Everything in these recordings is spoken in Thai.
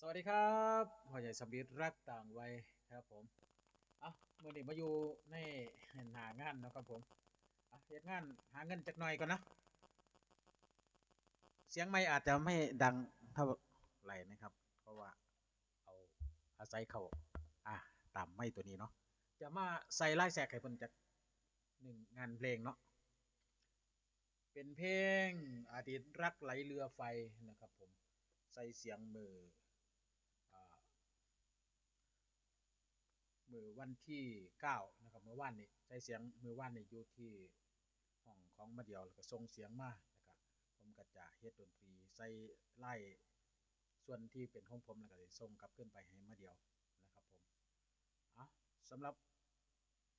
สวัสดีครับพ่อใหญ่สมิทรักต่างวัยครับผมเอะมื่อนี้มาอยู่ในหางานนะครับผมเอะเฮ็ดงานหาเงินจักหน่อยก่อนนะ เสียงไม่อาจจะไม่ดังเท่าไหร่นะครับ เพราะว่าเอาอาศัยเขาอะตามไม่ตัวนี้เนาะจะมาใส่ไล่แสกให้เพิ่นจากหนึ่งงานเพลงเนาะเป็นเพลงอดีตรักไหลเรือไฟนะครับผมใส่เสียงมือ มือวันที่เก้านะครับเมื่อวานนี้ใช้เสียงมือวานนี้อยู่ที่ห้องของมาเดียวแล้วก็ส่งเสียงมานะครับผมก็จะเฮ็ดดนตรีใส่ไล่ส่วนที่เป็นของผมแล้วก็สิส่งกลับขึ้นไปให้มาเดียวนะครับผมเอาสำหรับ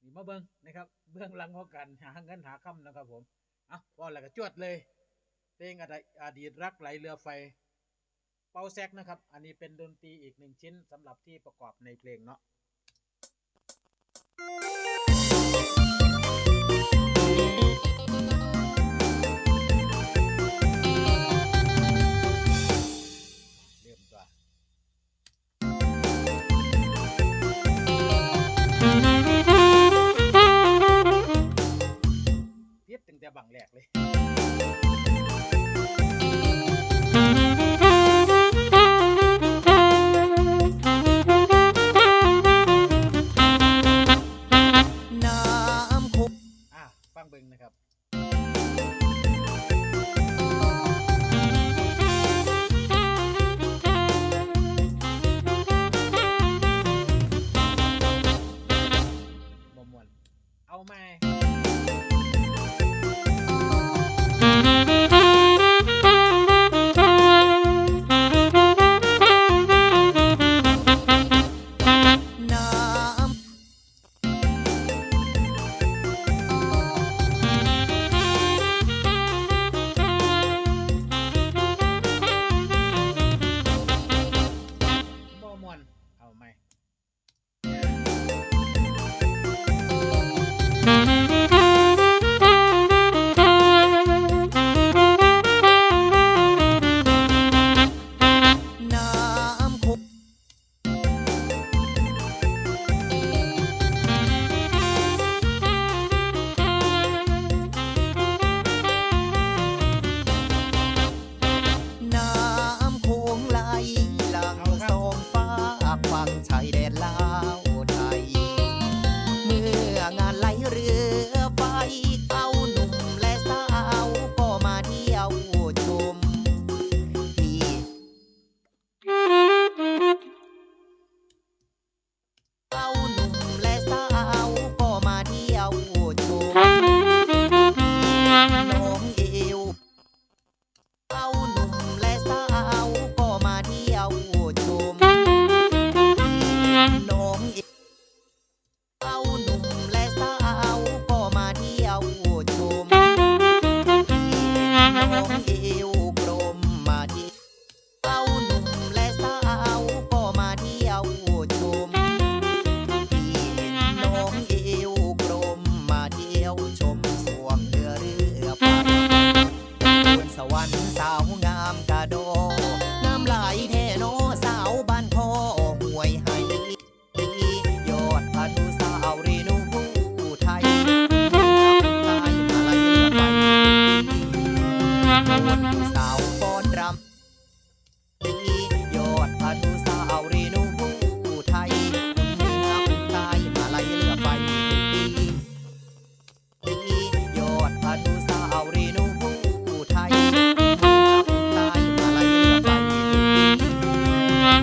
นี่มาเบิ้งนะครับเบื้องหลังของการหาเงินหาค่ำนะครับผมเอาว่าแล้วก็จวดเลยเพลงอดีตอดีตรักไหลเรือไฟเป่าแซกนะครับ อันนี้เป็นดนตรีอีกหนึ่งชิ้นสำหรับที่ประกอบในเพลงเนาะ เริ่มตัวเพียบตั้งแต่บังแรกเลย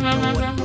No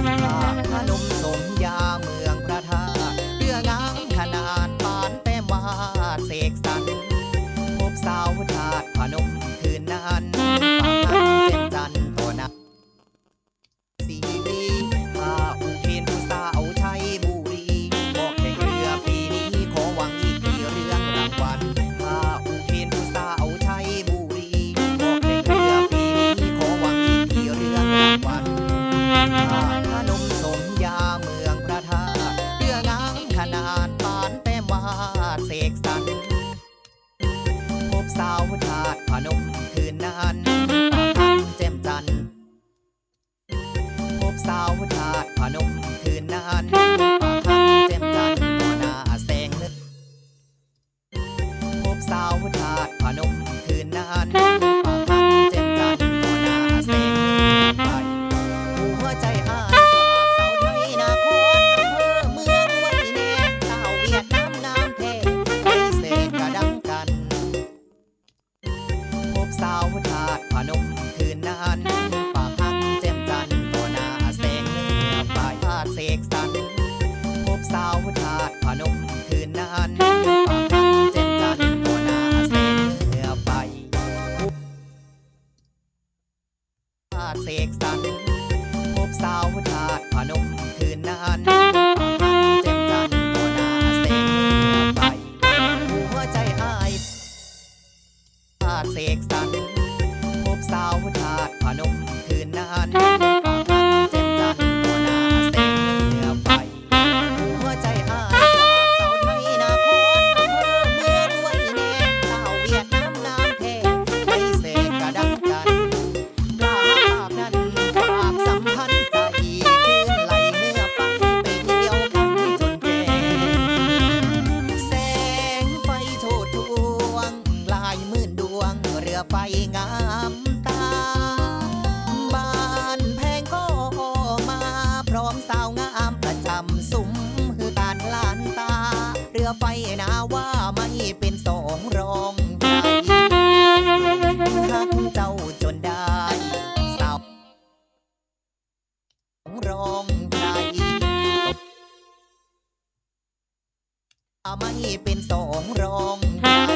Música สาวทาสพนมเธาดเสกสรรพบสาวธาตุพนมคืนนั้นเจ็จันต่อหนาเสกไปหัวใจอายธาตุเสกสรรพบสาวธา ดวงเรือไฟงามตา บ้านแพงก็มาพร้อมสาวงามประจำสุมหือตาดลานตา เรือไฟนาว่าไม่เป็นสองรองใครักเจ้าจนได้สาวรองใคไม่เป็นสองรองใ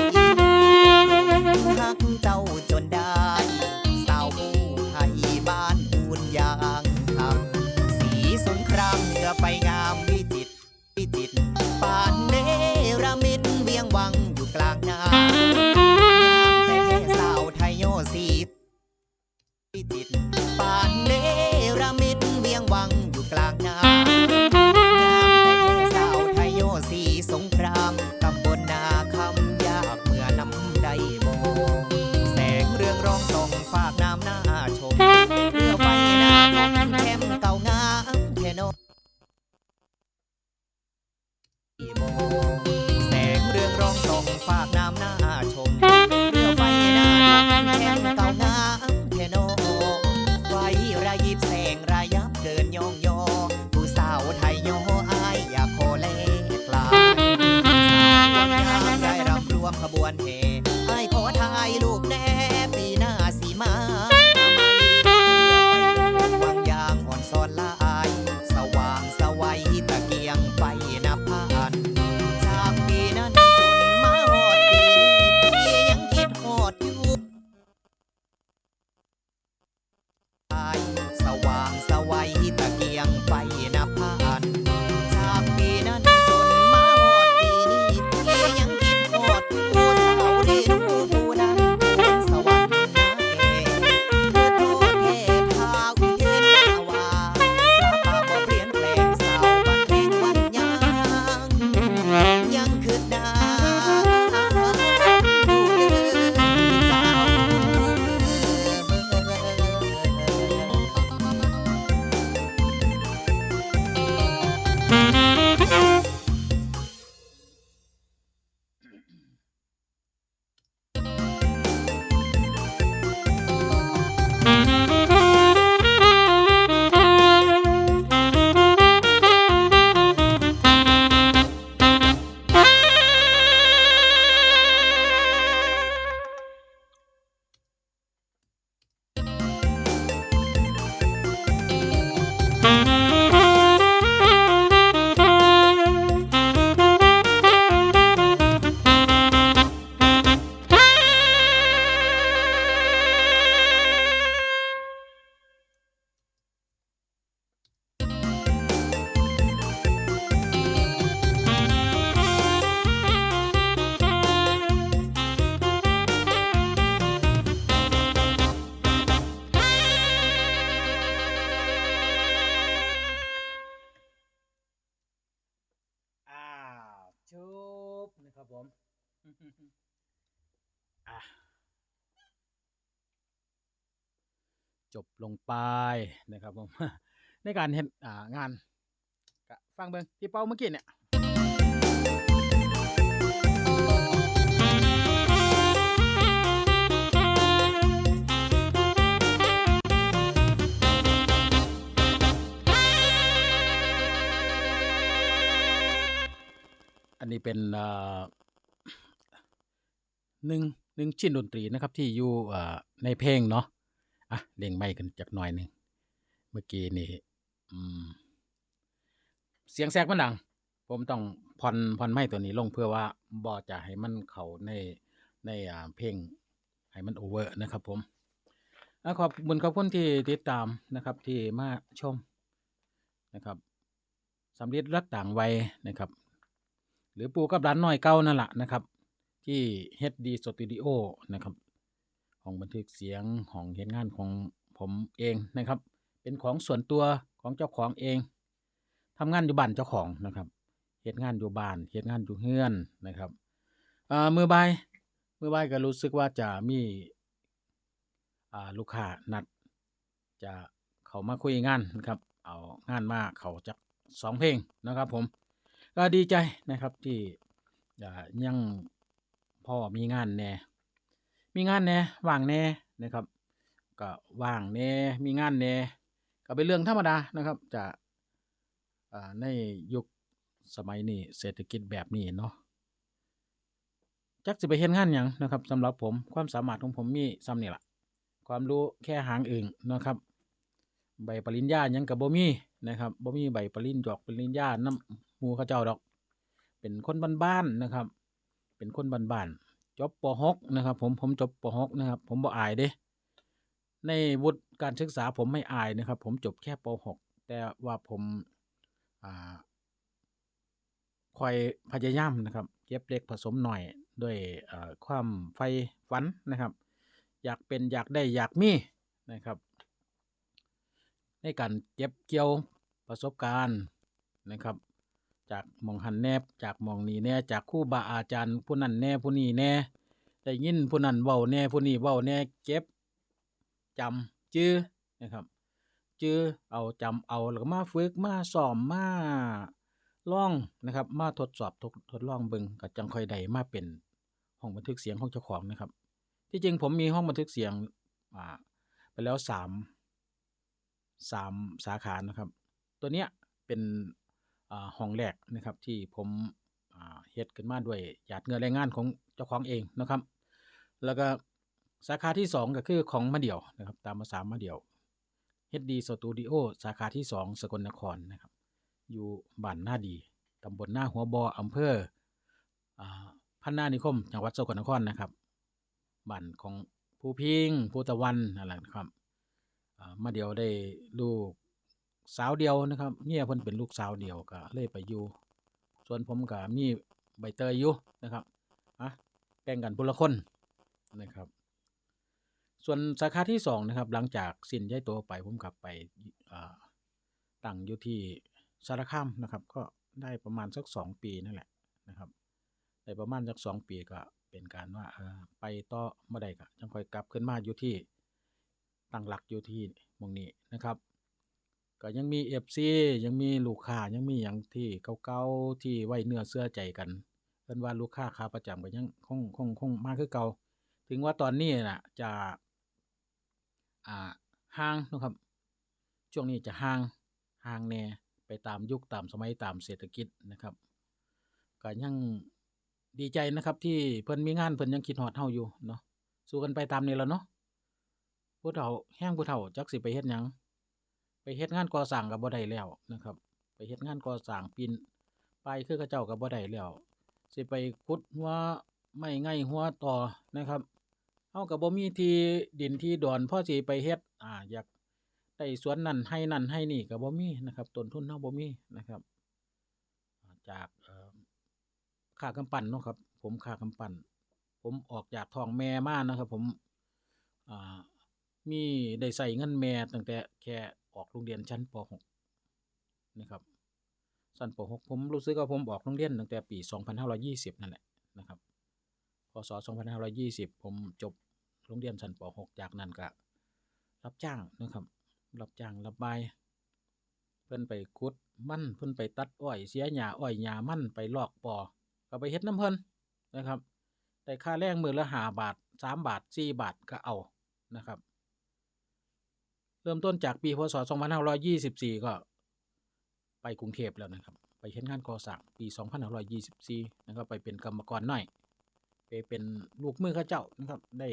วมขบวนแห่ ลงไปนะครับผมในการเห็นงานฟังเบิงที่เป้าเมื่อกี้เนี่ยอันนี้เป็นหนึ่งหนึ่งชิ้นดนตรีนะครับที่อยู่ในเพลงเนาะ อะเล่งไมค์กันจักหน่อยหนึ่งเมื่อกี้นี่อืมเสียงแทรกมันดัง ผมต้องผ่อนผ่อนไม้ตัวนี้ลงเพื่อว่าบ่จะให้มันเข้าในในอ่าเพลงให้มันโอเวอร์นะครับ ผมขอบคุณขอบคุณที่ติดตามนะครับ ที่มาชมนะครับสำลิดรักต่างวัยนะครับ หรือปูกับร้านน้อยเก่านั่นแหละนะครับ ที่ HD Studio นะครับ ห้องบันทึกเสียงห้องเห็นงานของผมเองนะครับ เป็นของส่วนตัวของเจ้าของเองทำงานอยู่บ้านเจ้าของนะครับเฮ็ดงานอยู่บ้านเฮ็ดงานอยู่เฮือนนะครับมือบ่ายมือบ่ายก็รู้สึกว่าจะมีลูกค้านัด จะเขามาคุยงานนะครับ เอางานมาเขาจักสองเพลงนะครับผมก็ดีใจนะครับที่ยังพ่อมีงานแน่ มีงานแหน่ว่างแหน่นะครับ ก็ว่างแหน่มีงานแหน่ก็เป็นเรื่องธรรมดานะครับจะอ่าในยุคสมัยนี้เศรษฐกิจแบบนี้เนาะจักสิไปเฮ็ดงานหยังนะครับสำหรับผมความสามารถของผมมีซ้ำนี่แหละความรู้แค่หางอึ่งนะครับ ใบปริญญายังก็บ่มีนะครับบ่มีใบปริญญาดอกปริญญานำมู่เขาเจ้าดอก เป็นคนบ้านๆนะครับ เป็นคนบ้านๆ จบป .6 นะครับ ผมผมจบป .6 นะครับ ผมบ่อายเด้ในวุฒิการศึกษาผมไม่อายนะครับ ผมจบแค่ป .6 แต่ว่าผมอ่าคอยพยายามนะครับเก็บเล็กผสมหน่อยด้วยความใฝ่ฝันนะครับ อยากเป็นอยากได้อยากมีนะครับ ในการเก็บเกี่ยวประสบการณ์นะครับ จากมองหันแนบจากมองนี้แน่จากครูบาอาจารย์ผู้นั้นแน่ผู้นี้แน่ได้ยินผู้นั้นเว้าแน่ผู้นี้เว้าแน่เก็บจำจื้อนะครับ จื้อเอาจำเอาแล้วก็มาฝึกมาซ้อมมาลองนะครับ มาทดสอบทดทดลองเบิงก็จังค่อยได้มาเป็นห้องบันทึกเสียงของเจ้าของนะครับ ที่จริงผมมีห้องบันทึกเสียงอ่าไปแล้วสามสามสาขานะครับ ตัวเนี้ยเป็น ห้องแรกนะครับที่ผมเฮ็ดขึ้นมาด้วยหยาดเงื่อแรงงานของเจ้าของเองนะครับ แล้วก็สาขาที่สองก็คือของมาเดี่ยวนะครับตามภาษามาเดี่ยว HD Studio สาขาที่สองสกลนครนะครับ อยู่บ้านหน้าดีตำบลหน้าหัวบออำเภออ่าพันนานิคมจังหวัดสกลนครนะครับบ้านของผู้พิงผู้ตะวันนั่นะครับมาเดียวได้ลูก สาวเดียวนะครับเมียเพิ่นเป็นลูกสาวเดียวก็เลยไปอยู่ ส่วนผมก็มีใบเตยอยู่นะครับอะแบ่งกันพุละคนนะครับ ส่วนสาขาที่สองนะครับ หลังจากสิ้นย้ายตัวไปผมกลับไปตั้งอยู่ที่สารคามนะครับ ก็ได้ประมาณสักสองปีนั่นแหละนะครับได้ประมาณสักสองปีก็เป็นการว่าไปต่อมาได้ก็จังค่อยกลับขึ้นมาอยู่ที่ตั้งหลักอยู่ที่มองนี้นะครับ ก็ยังมีเอฟซียังมีลูกค้ายังมีอย่างที่เก่าๆที่ไว้เนื้อเสื้อใจกันเพิ่นว่าลูกค้าขาประจำก็ยังคงคงคงมาคือเก่าถึงว่าตอนนี้น่ะจะอ่าห่างนะครับ ช่วงนี้จะห่างห่างแน่ไปตามยุคตามสมัยตามเศรษฐกิจนะครับก็ยังดีใจนะครับที่เพิ่นมีงานเพิ่นยังคิดฮอดเฮาอยู่เนาะสู้กันไปตามนี้แล้วเนาะผู้เฒ่าแห้งผู้เฒ่าจักสิไปเฮ็ดหยัง ไปเฮ็ดงานก่อสร้างก็บ่ได้แล้วนะครับ ไปเฮ็ดงานก่อสร้างปีนไปายคือเขาเจ้าก็บ่ได้แล้วสิไปขุดหัวไม้ไงหัวต่อนะครับเฮาก็บ่มีที่ดินที่ดอนพอสิไปเฮ็ดอ่าอยากได้สวนนั่นให้นั่นให้นี่ก็บ่มีนะครับต้นทุนเฮาบ่มีนะครับ จากเอ่อค่ากำปั้นเนาะครับ ผมค่ากำปั้นผมออกจากท้องแม่มานะครับ ผมอ่ามีได้ใส่เงินแม่ตั้งแต่แค่ ออกโรงเรียนชั้นป .6 นะครับชั้นป .6 ผมรู้สึกว่าผมออกโรงเรียนตั้งแต่ปี 2520 นั่นแหละนะครับพศ 2520 ผมจบโรงเรียนชั้นป .6 จากนั้นก็รับจ้างนะครับ รับจ้างรับใบเพิ่นไปขุดมั่นเพิ่นไปตัดอ้อยเสียหญ้าอ้อยหญ้ามั่นไปลอกปอก็ไปเฮ็ดน้ำเพิ่นนะครับได้ค่าแรงมือละ5บาท3บาท4บาทก็เอานะครับ เริ่มต้นจากปีพศ 2524 ก็ ไปกรุงเทพแล้วนะครับ ไปเฮ็ดงานก่อสร้างปี 2524 นะครับ ไปเป็นกรรมกรน้อย ไปเป็นลูกมือเขาเจ้านะครับ ได้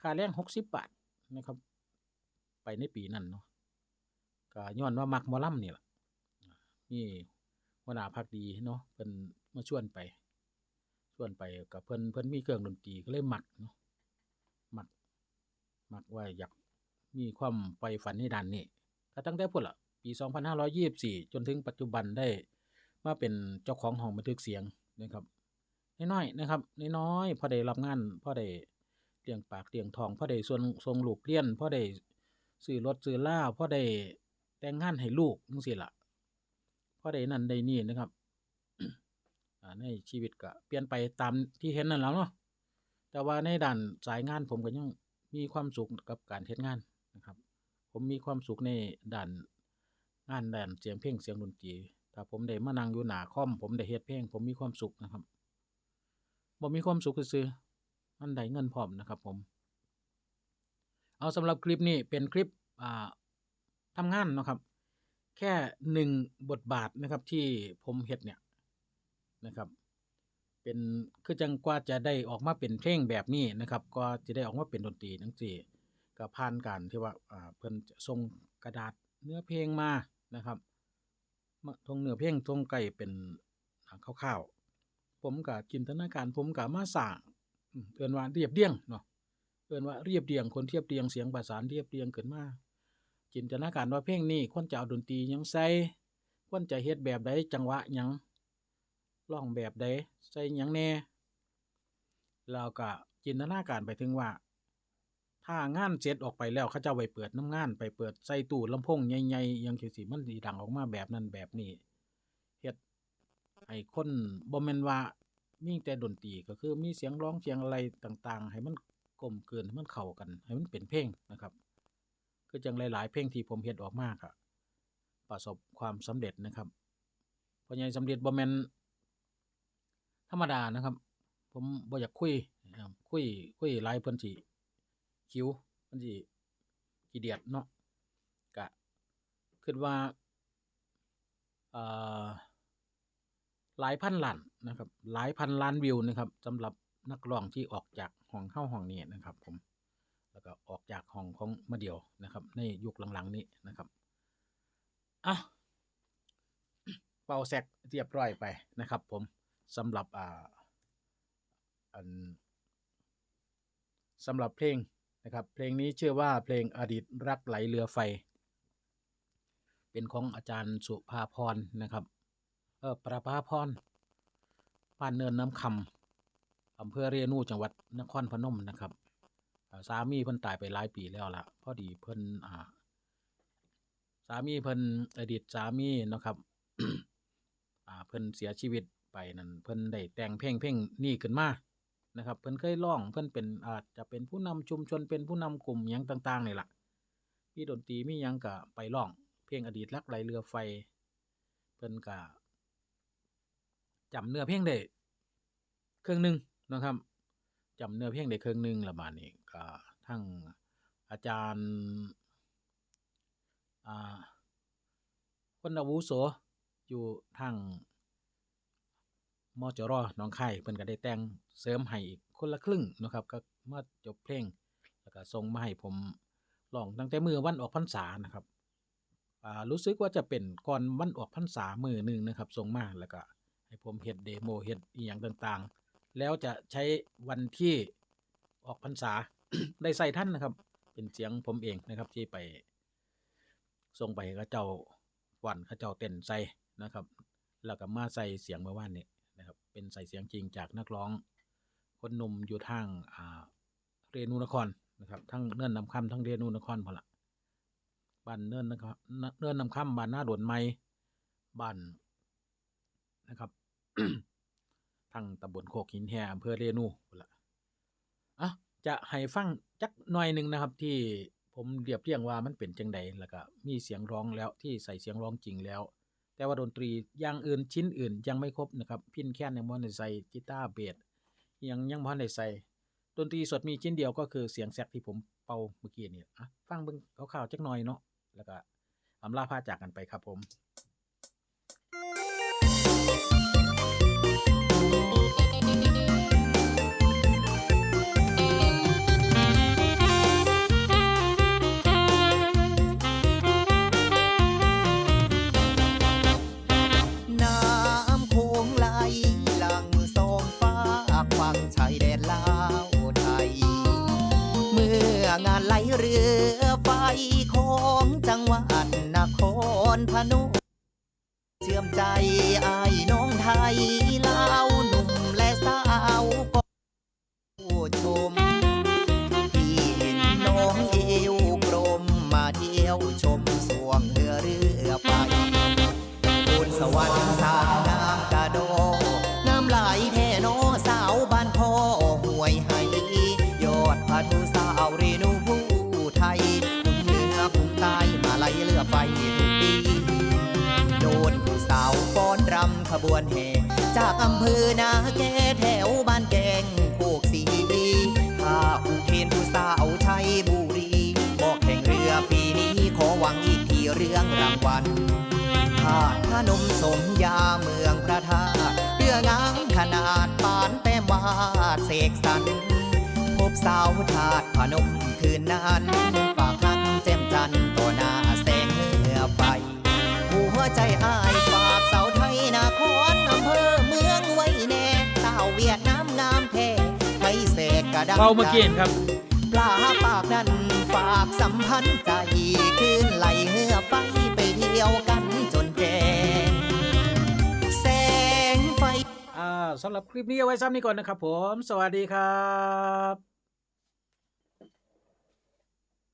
ค่าแรง 60 บาทนะครับ ไปในปีนั้นเนาะก็ย้อนว่ามักมอลำนี่ล่ะนี่หัวหน้าพักดีเนาะเพิ่นมาชวนไปชวนไปกับเพิ่นเพิ่นมีเครื่องดนตรีก็เลยหมักเนาะหมักหมักว่าอยาก มีความใฝ่ฝันในด้านนี้ก็ตั้งแต่พุ่นละปี 2524 จนถึงปัจจุบันได้มาเป็นเจ้าของห้องบันทึกเสียงนะครับน้อยๆนะครับน้อยๆพอได้รับงานพอได้เลี้ยงปากเลี้ยงทองพอได้ส่วนส่งลูกเรียนพอได้ซื้อรถซื้อลาพอได้แต่งงานให้ลูกจังซี่ล่ะพอได้นั่นได้นี่นะครับอาในชีวิตก็เปลี่ยนไปตามที่เห็นนั่นแล้วเนาะแต่ว่าในด้านสายงานผมก็ยังมีความสุขกับการเฮ็ดงาน นะครับ ผมมีความสุขในด้านงานด้านเสียงเพลงเสียงดนตรีถ้าผมได้มานั่งอยู่หนาคอมผมได้เฮ็ดเพลงผมมีความสุขนะครับบ่มีความสุขซื่อๆมันได้เงินพร้อมนะครับ ผม เอาสำหรับคลิปนี้เป็นคลิปอ่าทำงานนะครับ แค่หนึ่งบทบาทนะครับที่ผมเฮ็ดเนี่ยนะครับ เป็นคือจังกว่าจะได้ออกมาเป็นเพลงแบบนี้นะครับ ก็จะได้ออกมาเป็นดนตรีจังซี่ ก็ผ่านการที่ว่าอ่าเพิ่นจะส่งกระดาษเนื้อเพลงมานะครับมาทงเนื้อเพลงทงไก่เป็นอ่าคร่าวๆผมก็จินตนาการผมก็มาสร้างเอิ้นว่าเรียบเรียงเนาะเอิ้นว่าเรียบเรียงคนเทียบเรียงเสียงประสานเรียบเรียงขึ้นมาจินตนาการว่าเพลงนี้ควรจะเอาดนตรียังใส่ควรจะเฮ็ดแบบใดจังหวะยังร้องแบบใดใส่ยังแน่แล้วก็จินตนาการไปถึงว่า ถ้างานเสร็จออกไปแล้วเขาเจ้าไปเปิดน้ำงาน ไปเปิดใส่ตู้ลำโพงใหญ่ๆยังสิมันสิดังออกมาแบบนั้นแบบนี้เฮ็ดให้คนบ่แม่นว่ามีแต่ดนตรีก็คือมีเสียงร้องเสียงอะไรต่างๆ ให้มันกลมกลืนให้มันเข้ากัน ให้มันเป็นเพลงนะครับคือจังหลายๆเพลงที่ผมเฮ็ดออกมาก็ประสบความสำเร็จนะครับเพราะใหญ่สำเร็จบ่แม่นธรรมดานะครับ ผมบ่อยากคุยคุยคุยหลายเพิ่นสิ คิวเพิ่นสิขี้เดียดเนาะก็คิดว่าเอ่อหลายพันล้านนะครับ หลายพันล้านวิวนะครับสำหรับนักร้องที่ออกจากห้องเฮาห้องนี้นะครับ ผม แล้วก็ออกจากห้องของมาเดียวนะครับ ในยุคหลังๆนี้นะครับอะเป่าแซกเรียบร้อยไปนะครับ ผมสำหรับอ่าอันสำหรับเพลง นะครับเพลงนี้ชื่อว่าเพลงอดีตรักไหลเรือไฟ เป็นของอาจารย์สุภาพรนะครับเออประภาพรบ้านเนินน้ำคำอำเภอเรนูจังหวัดนครพนมนะครับสามีเพิ่นตายไปหลายปีแล้วล่ะพอดีเพิ่นอ่าสามีเพิ่นอดีตสามีนะครับอ่าเพิ่นเสียชีวิตไปนั่นเพิ่นได้แต่งเพลงเพลงนี้ขึ้นมา นะครับ เพิ่นเคยร้องเพิ่นเป็นอาจจะเป็นผู้นำชุมชนเป็นผู้นำกลุ่มยังต่างๆนี่ล่ะมีดนตรีมียังก็ไปร้อง เพลงอดีตรักไหลเรือไฟ เพิ่นก็จำเนื้อเพลงได้ครึ่องหนึงนะครับจำเนื้อเพลงได้ครึ่องหนึงละบาดนี้ก็ทั้งอาจารย์อ่าคนอาวุโสอยู่ทาง มอจรหนองคายเพิ่นก็ได้แต่งเสริมให้อีกคนละครึ่งนะครับ ก็มาจบเพลง แล้วก็ส่งมาให้ผมร้องตั้งแต่มือวันออกพรรษานะครับอ่ารู้สึกว่าจะเป็นก่อนวันออกพรรษามือหนึ่งนะครับส่งมาแล้วก็ให้ผมเฮ็ดเดโมเฮ็ดอีหยังต่างๆ แล้วจะใช้วันที่ออกพรรษาได้ใส่ท่านนะครับ เป็นเสียงผมเองนะครับที่ไปส่งไปให้เขาเจ้าวันเขาเจ้าเต้นใส่นะครับ แล้วก็มาใส่เสียงเมื่อวานนี้ เป็นใส่เสียงจริงจากนักร้อง คนหนุ่มอยู่ทางอ่าเรนูนครนะครับทั้งเนินนำคำทั้งเรนูนครพอละบ้านเนินนะครับเนินนำคำบ้านหน้าด่วนไม้บ้านนะครับทางตำบลโคกหินแฮอำเภอเรนูพุ่นละอะจะให้ฟังจักหน่อยหนึ่งนะครับที่ผผมเรียบเรียงว่ามันเป็นจังใดแล้วก็มีเสียงร้องแล้วที่ใส่เสียงร้องจริงแล้ว แต่ว่าดนตรีอย่างอื่นชิ้นอื่นยังไม่ครบนะครับพินแค่นยังบ่ได้ใส่กีตาร์เบสยังยังบ่ได้ใส่ดนตรีสดมีชิ้นเดียวก็คือเสียงแซกที่ผมเป่าเมื่อกี้นี่อะฟังเบิ่งข่าวๆจักหน่อยเนาะแล้วก็อำลาพาจากกันไปครับผม ครพนุ เชื่อมใจอายน้องไทยลาว วนแห่จากอำเภอนาแกแถวบ้านแกงโคกสีถ้าอุเทนผู้สาวชัยบุรีบอกแข่งเรือปีนี้ขอหวังอีกทีเรื่องรางวัลธาตุพนมสมยาเมืองพระธาตุเรืองามขนาดปานแต้มวาดเสกสรรพบสาวธาตุพนมคืนนั้นฝากหักแจ่มจันต่อหน้าแสงเหนือไฟหัวใจอ้าย เวียดนามงามแท้ไทยเสกกระดังเป่าเมื่อกี้ครับ ปลาปากนั้นฝากสัมพันธ์ใจคืนไหลเหือไฟไปเที่ยวกันจนแก่แสงไฟ อ่าสำหรับคลิปนี้เอาไว้ซ้ำนี้ก่อนนะครับผม สวัสดีครับ